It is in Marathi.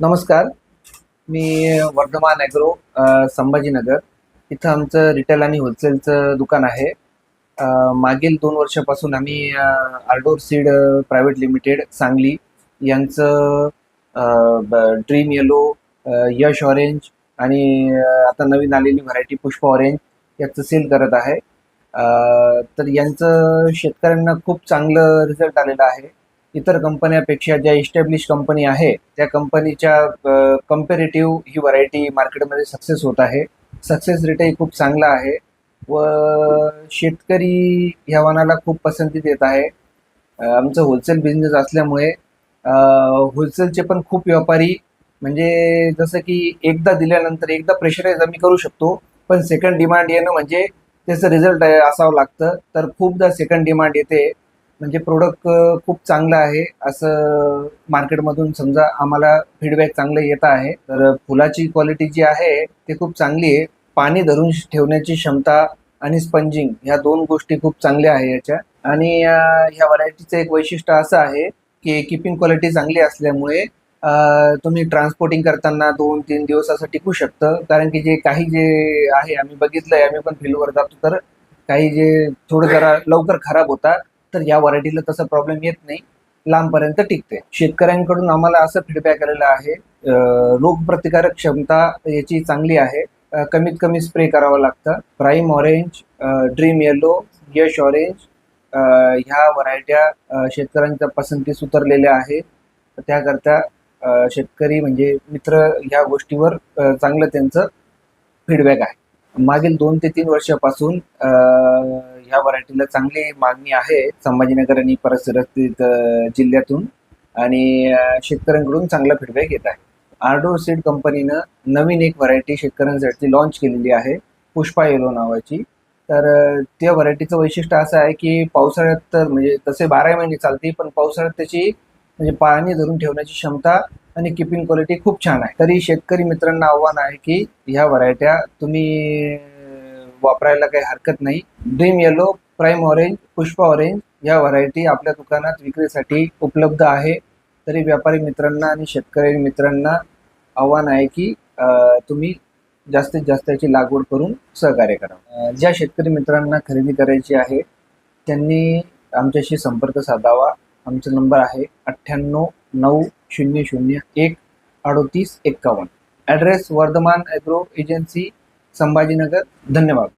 नमस्कार. मी वर्धमान ॲग्रो संभाजीनगर. इथं आमचं रिटेल आणि होलसेलचं दुकान आहे. मागील दोन वर्षापासून आम्ही Ardor seed private limited Sangli यांचं ड्रीम येलो यश ऑरेंज आणि आता नवीन आलेली व्हरायटी पुष्प ऑरेंज याचं सेल करत आहे. तर यांचं शेतकऱ्यांना खूप चांगलं रिझल्ट आलेला आहे. इतर कंपन्यापेक्षा ज्या इस्टॅब्लिश कंपनी आहे त्या कंपनीच्या कम्पेरेटिव्ह ही व्हरायटी मार्केटमध्ये सक्सेस होत आहे. सक्सेस रेटही खूप चांगला आहे व शेतकरी ह्या वाणाला खूप पसंती देत आहे. आमचं होलसेल बिझनेस असल्यामुळे होलसेलचे पण खूप व्यापारी म्हणजे जसं की एकदा दिल्यानंतर एकदा प्रेशराईज आम्ही करू शकतो पण सेकंड डिमांड येणं म्हणजे त्याचं रिझल्ट असावं लागतं. तर खूपदा सेकंड डिमांड येते. म्हणजे प्रोडक्ट खूप चांगलं आहे. असं मार्केटमधून समजा आम्हाला फीडबॅक चांगलं येत आहे. तर फुलाची क्वालिटी जी आहे ती खूप चांगली आहे. पाणी धरून ठेवण्याची क्षमता आणि स्पंजिंग ह्या दोन गोष्टी खूप चांगल्या आहे याच्या. आणि ह्या व्हरायटीचं एक वैशिष्ट्य असं आहे की किपिंग क्वालिटी चांगली असल्यामुळे तुम्ही ट्रान्सपोर्टिंग करताना दोन तीन दिवस असं टिकू शकतं. कारण की जे काही जे आहे आम्ही बघितलंय आम्ही पण फील्डवर जातो तर काही जे थोडं जरा लवकर खराब होतात तर या व्हरायटीला तसा प्रॉब्लेम येत नाही. लांबपर्यंत टिकते शेतकऱ्यांकडून आम्हाला असं फीडबॅक आलेलं आहे रोगप्रतिकारक क्षमता याची चांगली आहे. कमीत कमी स्प्रे करावं लागतं. Prime orange dream yellow Yash orange ह्या व्हरायट्या शेतकऱ्यांच्या पसंतीस उतरलेल्या आहेत. त्याकरता शेतकरी म्हणजे मित्र ह्या गोष्टीवर चांगलं त्यांचं फीडबॅक आहे. मागील दोन ते तीन वर्षापासून ह्या व्हरायटीला चांगली मागणी आहे संभाजीनगर आणि परिसरातील जिल्ह्यातून. आणि शेतकऱ्यांकडून चांगला फीडबॅक येत आहे. आर्डो सीड कंपनीनं नवीन एक व्हरायटी शेतकऱ्यांसाठी लॉन्च केलेली आहे पुष्पा येलो नावाची. तर त्या व्हरायटीचं वैशिष्ट्य असं आहे की पावसाळ्यात तर म्हणजे तसे बारा महिने चालते पण पावसाळ्यात त्याची म्हणजे पाणी धरून ठेवण्याची क्षमता आणि किपिंग क्वालिटी खूप छान आहे. तरी शेतकरी मित्रांना आव्हान आहे की ह्या व्हरायट्या तुम्ही वापरायला काही हरकत नाही. Dream yellow prime orange Pushpa orange या व्हरायटी आपल्या दुकानात विक्रीसाठी उपलब्ध आहे. तरी व्यापारी मित्रांना आणि शेतकरी मित्रांना आव्हान आहे की तुम्ही जास्तीत जास्त याची लागवड करून सहकार्य करा. ज्या शेतकरी मित्रांना खरेदी करायची आहे त्यांनी आमच्याशी संपर्क साधावा. आमचा नंबर आहे अठ्ठ्याण्णव नऊ शून्य शून्य एक अडोतीस एक्कावन्न. Address Vardhaman agro agency Sambhajinagar. धन्यवाद.